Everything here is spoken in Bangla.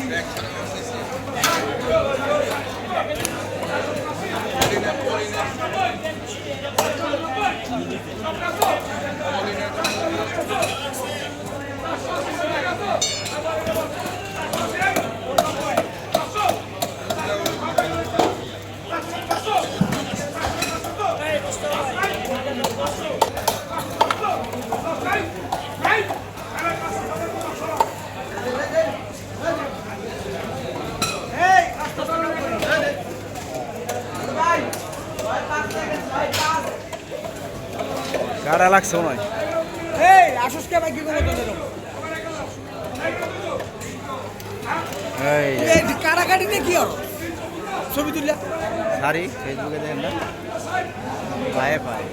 Spectrum. কারা লাগছে মনে হয় কি হলো ছবি তুললা সারি ফেসবুকে দেখেন না পায়ে পায়ে